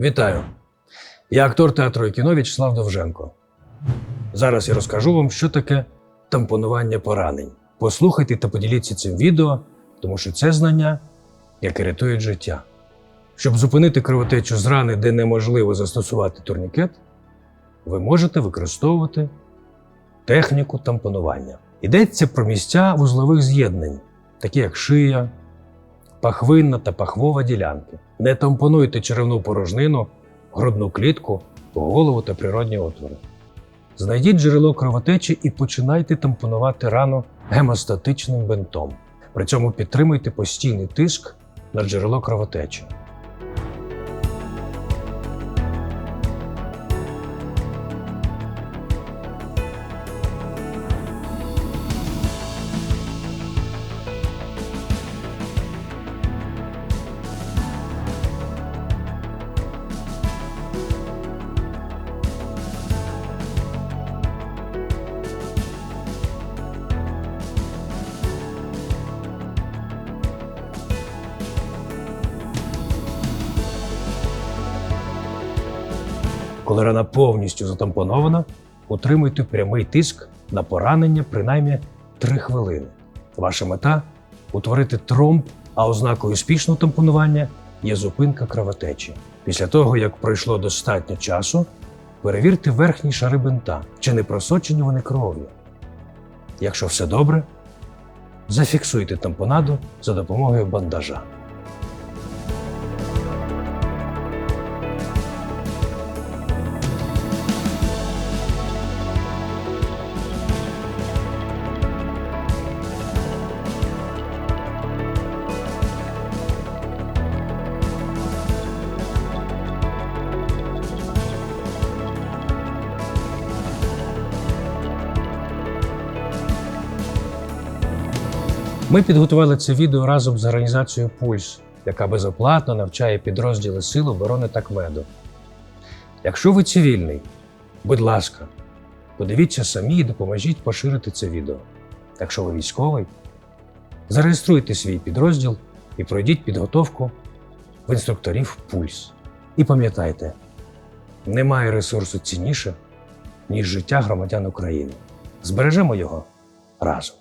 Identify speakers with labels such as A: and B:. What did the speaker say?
A: Вітаю! Я актор театру і кіно В'ячеслав Довженко. Зараз я розкажу вам, що таке тампонування поранень. Послухайте та поділіться цим відео, тому що це знання, яке рятує життя. Щоб зупинити кровотечу з рани, де неможливо застосувати турнікет, ви можете використовувати техніку тампонування. Йдеться про місця вузлових з'єднань, такі як шия, пахвинна та пахвова ділянки. Не тампонуйте черевну порожнину, грудну клітку, голову та природні отвори. Знайдіть джерело кровотечі і починайте тампонувати рану гемостатичним бинтом. При цьому підтримуйте постійний тиск на джерело кровотечі. Коли рана повністю затампонована, утримуйте прямий тиск на поранення принаймні 3 хвилини. Ваша мета утворити тромб, а ознакою успішного тампонування є зупинка кровотечі. Після того, як пройшло достатньо часу, перевірте верхні шари бинта, чи не просочені вони кров'ю. Якщо все добре, зафіксуйте тампонаду за допомогою бандажа. Ми підготували це відео разом з організацією Пульс, яка безоплатно навчає підрозділи Сил оборони та КМЕДу. Якщо ви цивільний, будь ласка, подивіться самі і допоможіть поширити це відео. Якщо ви військовий, зареєструйте свій підрозділ і пройдіть підготовку в інструкторів Пульс. І пам'ятайте, немає ресурсу цінніше, ніж життя громадян України. Збережемо його разом.